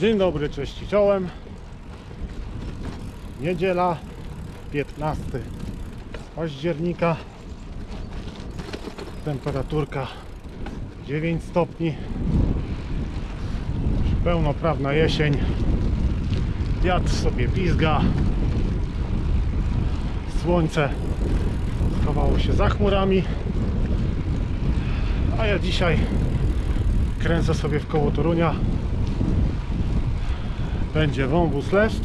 Dzień dobry, cześć i czołem. Niedziela 15 października. Temperaturka 9 stopni. Pełnoprawna jesień. Wiatr sobie pizga. Słońce schowało się za chmurami. A ja dzisiaj kręcę sobie w koło Torunia. Będzie wąwóz leszcz,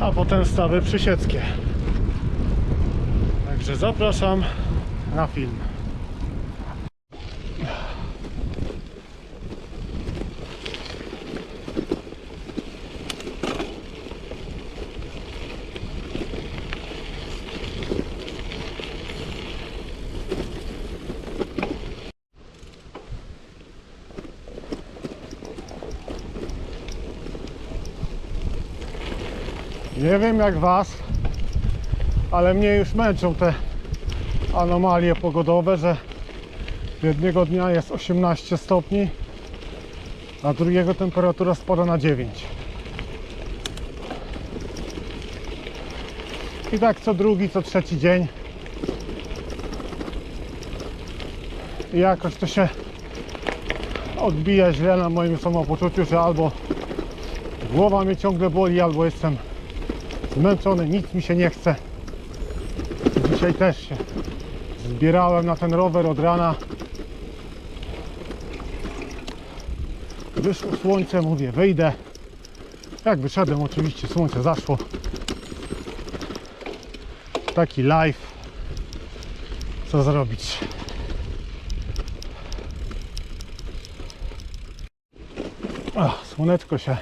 a potem stawy przysieckie. Także zapraszam na film. Nie wiem jak was, ale mnie już męczą te anomalie pogodowe, że jednego dnia jest 18 stopni, a drugiego temperatura spada na 9. I tak co drugi, co trzeci dzień. I jakoś to się odbija źle na moim samopoczuciu, że albo głowa mnie ciągle boli, albo jestem zmęczony, nic mi się nie chce. Dzisiaj też się zbierałem na ten rower od rana. Wyszło słońce, mówię, wyjdę. Jak wyszedłem, oczywiście słońce zaszło. Taki live. Co zrobić? Ach, słoneczko się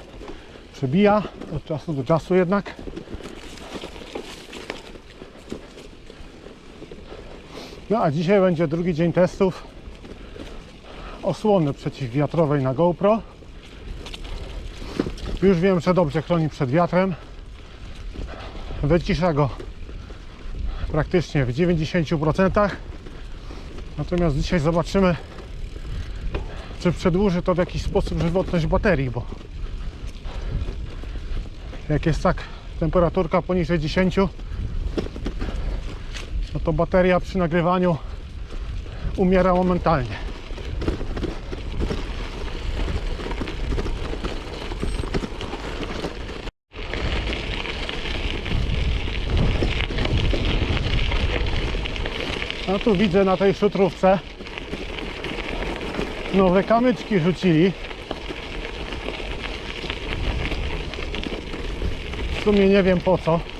przebija od czasu do czasu jednak. No a dzisiaj będzie drugi dzień testów osłony przeciwwiatrowej na GoPro. Już wiem, że dobrze chroni przed wiatrem. Wycisza go praktycznie w 90%. Natomiast dzisiaj zobaczymy, czy przedłuży to w jakiś sposób żywotność baterii, bo jak jest tak temperaturka poniżej 10, no to bateria przy nagrywaniu umiera momentalnie. No tu widzę na tej szutrówce nowe kamyczki rzucili. W sumie nie wiem po co.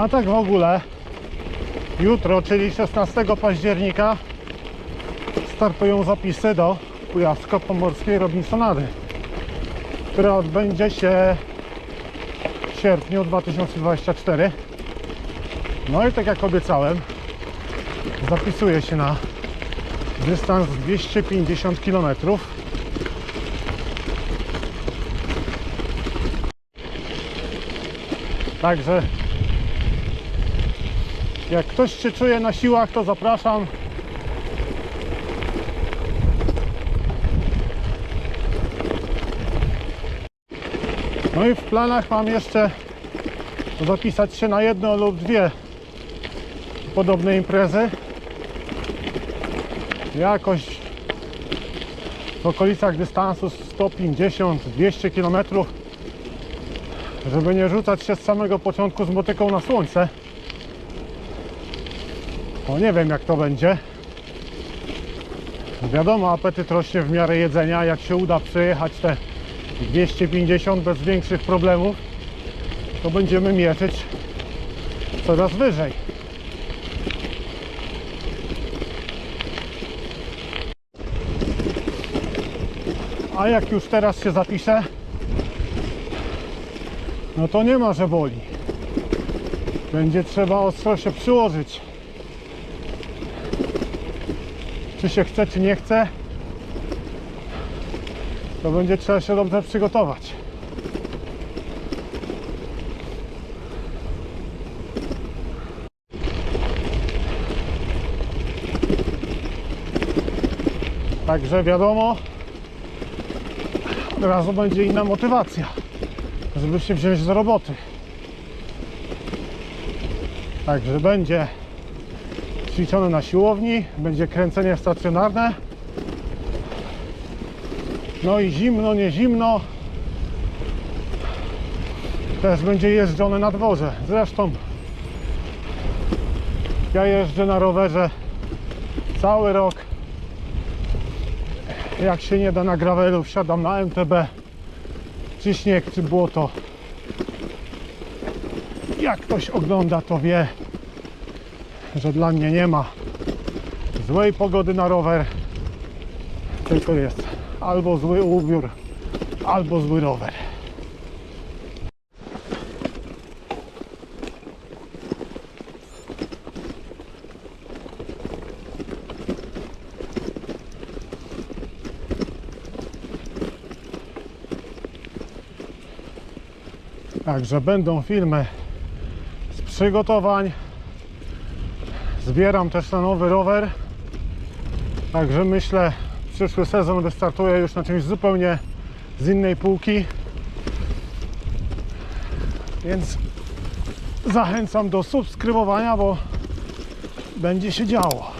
A tak w ogóle jutro, czyli 16 października startują zapisy do Kujawsko-Pomorskiej Robinsonady, która odbędzie się w sierpniu 2024. No i tak jak obiecałem, zapisuję się na dystans 250 km. Także jak ktoś się czuje na siłach, to zapraszam. No i w planach mam jeszcze zapisać się na jedno lub dwie podobne imprezy. Jakoś w okolicach dystansu 150-200 km, żeby nie rzucać się z samego początku z motyką na słońce. O nie wiem jak to będzie. Wiadomo, apetyt rośnie w miarę jedzenia. Jak się uda przejechać te 250 bez większych problemów, to będziemy mierzyć coraz wyżej. A jak już teraz się zapiszę, no to nie ma, że boli. Będzie trzeba ostro się przyłożyć. Czy się chce, czy nie chce, to będzie trzeba się dobrze przygotować. Także wiadomo, od razu będzie inna motywacja, żeby się wziąć do roboty. Także będzie ćwiczone na siłowni, będzie kręcenie stacjonarne. No i zimno, nie zimno. Też będzie jeżdżone na dworze. Zresztą ja jeżdżę na rowerze cały rok. Jak się nie da na gravelu, wsiadam na MTB. Czy śnieg, czy błoto. Jak ktoś ogląda, to wie, że dla mnie nie ma złej pogody na rower. Tylko jest albo zły ubiór, albo zły rower. Także będą filmy z przygotowań. Zbieram też na nowy rower. Także myślę, przyszły sezon wystartuję już na czymś zupełnie z innej półki. Więc zachęcam do subskrybowania, bo będzie się działo.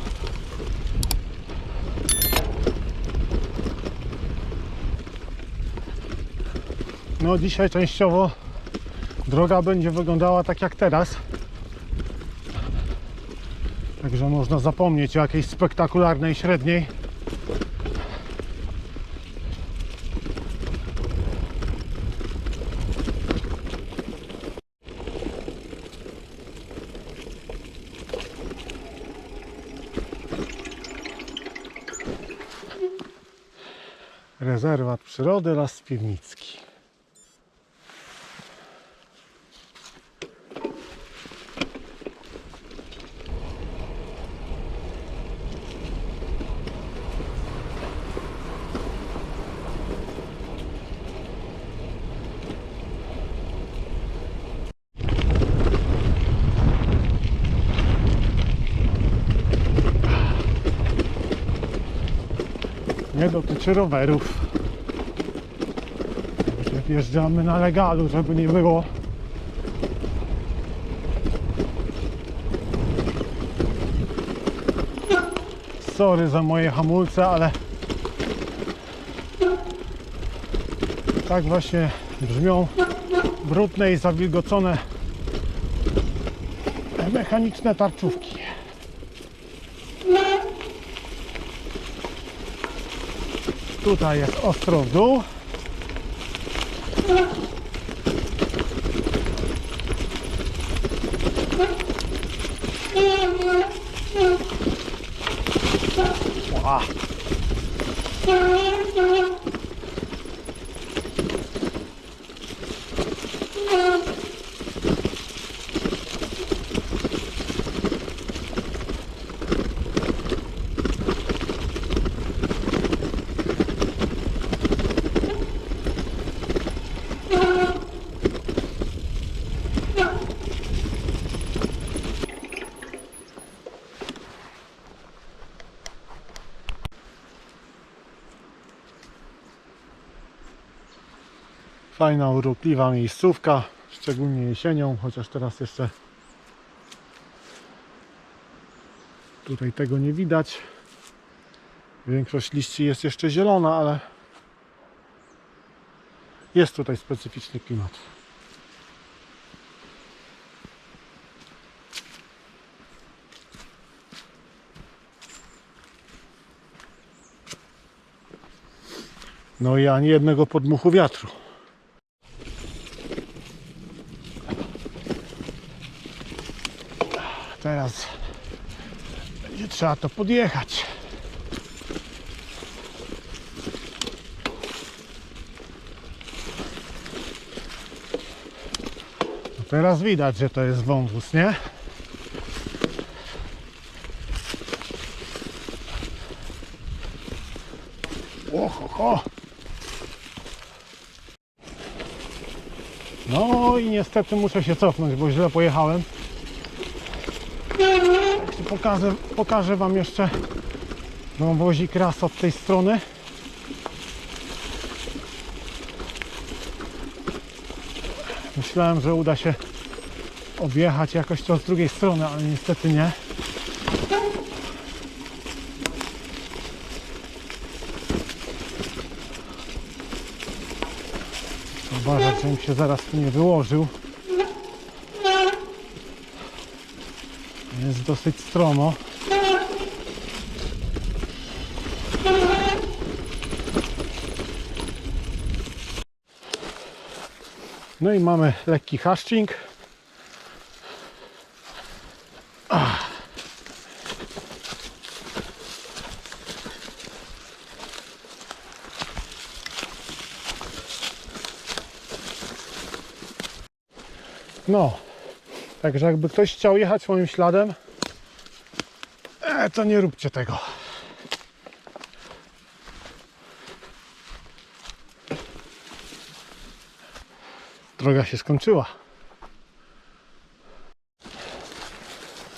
No dzisiaj częściowo droga będzie wyglądała tak jak teraz. Także można zapomnieć o jakiejś spektakularnej średniej. Rezerwat przyrody Las Piwnicki. Dotyczy rowerów. Wjeżdżamy na legalu, żeby nie było. Sorry za moje hamulce, ale tak właśnie brzmią brudne i zawilgocone mechaniczne tarczówki. Tutaj jest ostro w dół. Fajna, urokliwa miejscówka, szczególnie jesienią, chociaż teraz jeszcze tutaj tego nie widać. Większość liści jest jeszcze zielona, ale jest tutaj specyficzny klimat. No i ani jednego podmuchu wiatru. Teraz będzie trzeba to podjechać. No teraz widać, że to jest wąwóz, nie? Oho, ho. No i niestety muszę się cofnąć, bo źle pojechałem. Pokażę, pokażę Wam jeszcze Wąwozik raz od tej strony. Myślałem, że uda się objechać jakoś to z drugiej strony, ale niestety nie. Uważać, żebym się zaraz nie wyłożył. Jest dosyć stromo. No i mamy lekki haszczing. No, także jakby ktoś chciał jechać moim śladem, e, to nie róbcie tego. Droga się skończyła.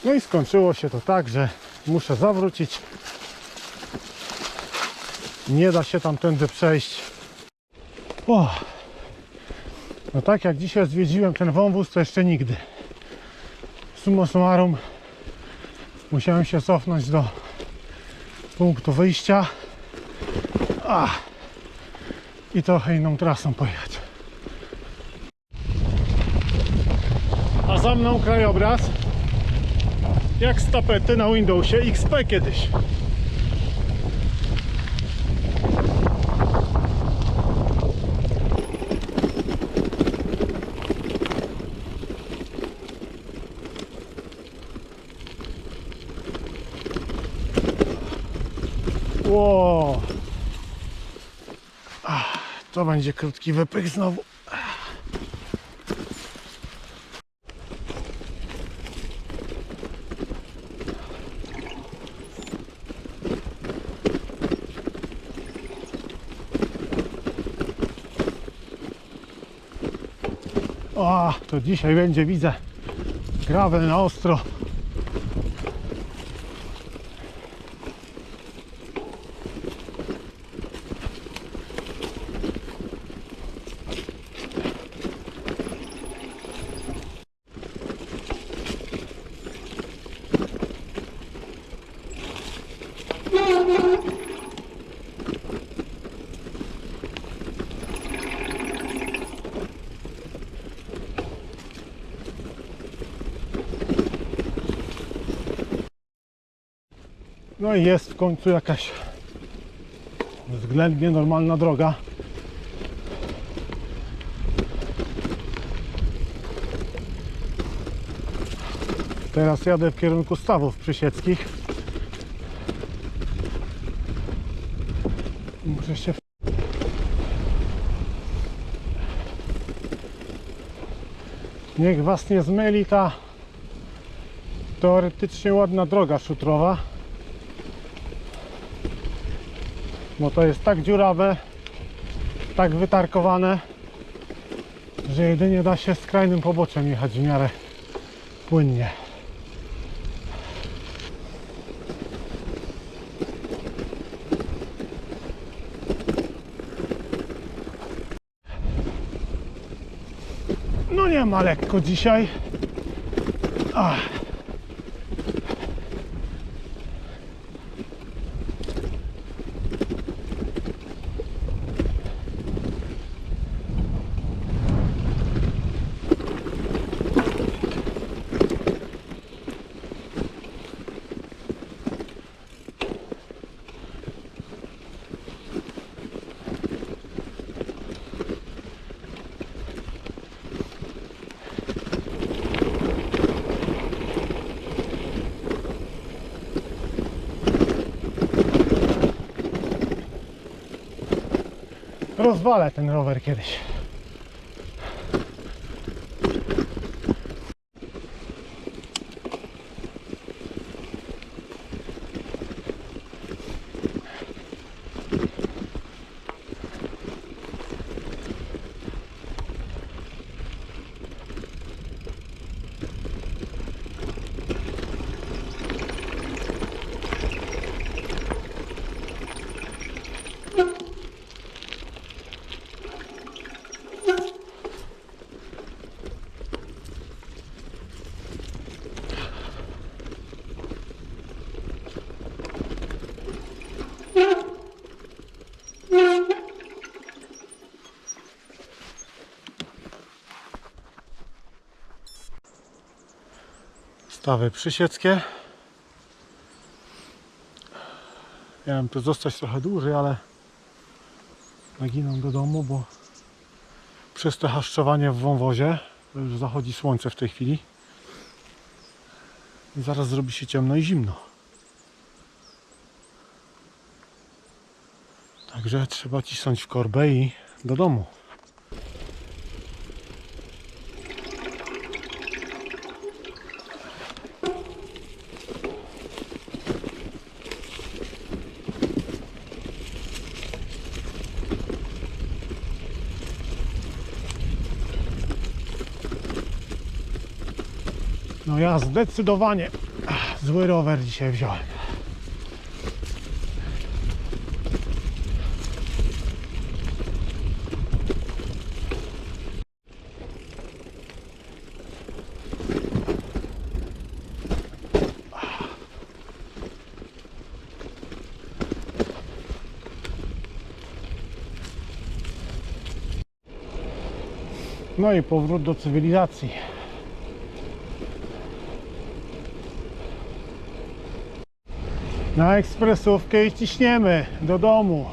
No i skończyło się to tak, że muszę zawrócić. Nie da się tamtędy przejść. O. No tak jak dzisiaj zwiedziłem ten wąwóz, to jeszcze nigdy. Summa summarum musiałem się cofnąć do punktu wyjścia A. i trochę inną trasą pojechać. A za mną krajobraz jak z tapety na Windowsie XP kiedyś. Ło. Ach, To będzie krótki wypych znowu. O, to dzisiaj będzie, widzę, gravel na ostro. No i jest w końcu jakaś względnie normalna droga. Teraz jadę w kierunku stawów przysieckich. Muszę się. Niech Was nie zmyli ta teoretycznie ładna droga szutrowa. Bo to jest tak dziurawe, tak wytarkowane, że jedynie da się skrajnym poboczem jechać w miarę płynnie. No nie ma lekko dzisiaj. Ach. Rozwalę ten rower kiedyś. Stawy przysieckie. Miałem tu zostać trochę dłużej, ale naginam do domu, bo przez to haszczowanie w wąwozie już zachodzi słońce w tej chwili i zaraz zrobi się ciemno i zimno. Także trzeba cisnąć w korbę i do domu. No ja zdecydowanie zły rower dzisiaj wziąłem. No i powrót do cywilizacji. Na ekspresówkę i ciśniemy do domu.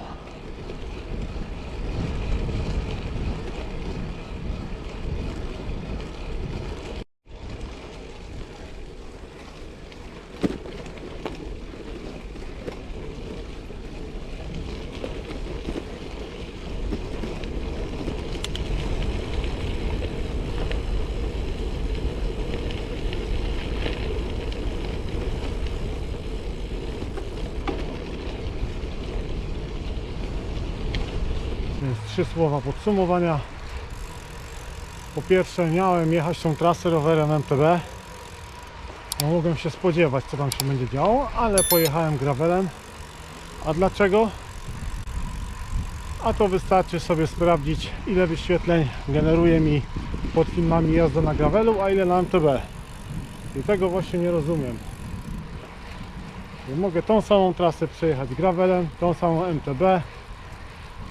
Więc trzy słowa podsumowania. Po pierwsze, miałem jechać tą trasę rowerem MTB. No, mogłem się spodziewać, co tam się będzie działo, ale pojechałem gravelem. A dlaczego? A to wystarczy sobie sprawdzić, ile wyświetleń generuje mi pod filmami jazda na gravelu, a ile na MTB. I tego właśnie nie rozumiem. Mogę tą samą trasę przejechać gravelem, tą samą MTB,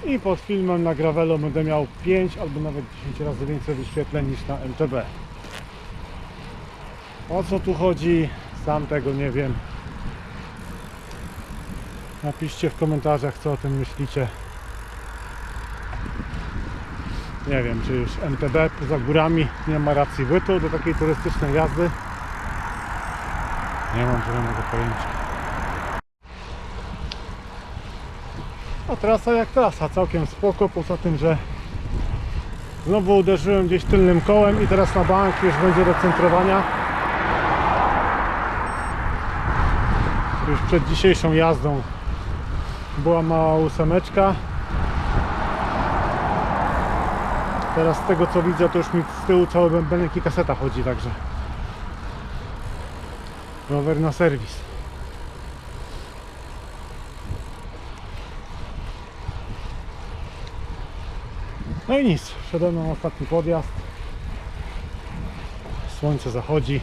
i pod filmem na Gravelo będę miał 5 albo nawet 10 razy więcej wyświetleń niż na MTB. O co tu chodzi? Sam tego nie wiem. Napiszcie w komentarzach co o tym myślicie. Nie wiem, czy już MTB poza górami nie ma racji bytu do takiej turystycznej jazdy. Nie mam zielonego pojęcia. A trasa jak trasa, całkiem spoko, poza tym, że znowu uderzyłem gdzieś tylnym kołem i teraz na bank już będzie do centrowania. Już przed dzisiejszą jazdą była mała ósemeczka. Teraz z tego co widzę, to już mi z tyłu cały bębenek i kaseta chodzi, także rower na serwis. No i nic, przede mną ostatni podjazd. Słońce zachodzi.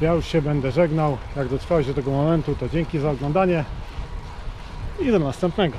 Ja już się będę żegnał. Jak dotrwałeś do tego momentu, to dzięki za oglądanie i do następnego.